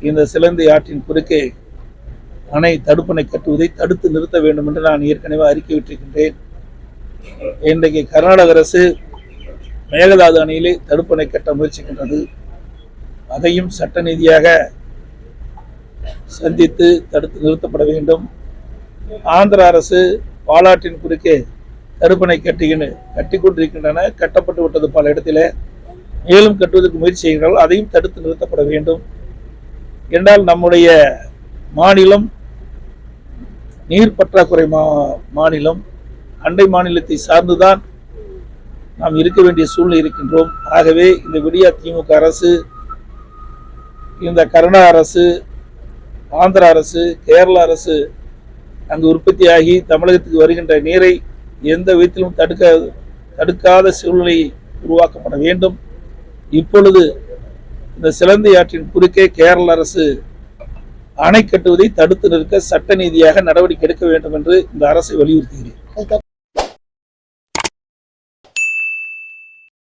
இந்த சிலந்தி ஆற்றின் குறுக்கே அணை தடுப்பணை கட்டுவதை தடுத்து நிறுத்த வேண்டும் என்று நான் ஏற்கனவே அறிக்கை விட்டிருக்கின்றேன். இன்றைக்கு கர்நாடக அரசு மேகதாது அணையிலே தடுப்பணை கட்ட முயற்சிக்கின்றது. அதையும் சட்ட நீதியாக சந்தித்து தடுத்து நிறுத்தப்பட வேண்டும். ஆந்திர அரசு பாலாற்றின் குறுக்கே தடுப்பணை கட்டுகின்ற கட்டி கொண்டிருக்கின்றன. கட்டப்பட்டு விட்டது பல இடத்திலே. மேலும் கட்டுவதற்கு முயற்சி செய்கிறார்கள். அதையும் தடுத்து நிறுத்தப்பட வேண்டும். என்றால் நம்முடைய மாநிலம் நீர் பற்றாக்குறை மா மாநிலம் அண்டை மாநிலத்தை சார்ந்துதான் நாம் இருக்க வேண்டிய சூழ்நிலை இருக்கின்றோம். ஆகவே இந்த விடியா திமுக அரசு இந்த கர்நாடக அரசு ஆந்திர அரசு கேரள அரசு அங்கு உற்பத்தியாகி தமிழகத்துக்கு வருகின்ற நீரை எந்த விதத்திலும் தடுக்க தடுக்காத சூழ்நிலை உருவாக்கப்பட வேண்டும். இப்பொழுது இந்த சிலந்தி ஆற்றின் குறுக்கே கேரள அரசு அணை கட்டுவதை தடுத்து நிறுத்த சட்ட நீதியாக நடவடிக்கை எடுக்க வேண்டும் என்று இந்த அரசை வலியுறுத்துகிறேன்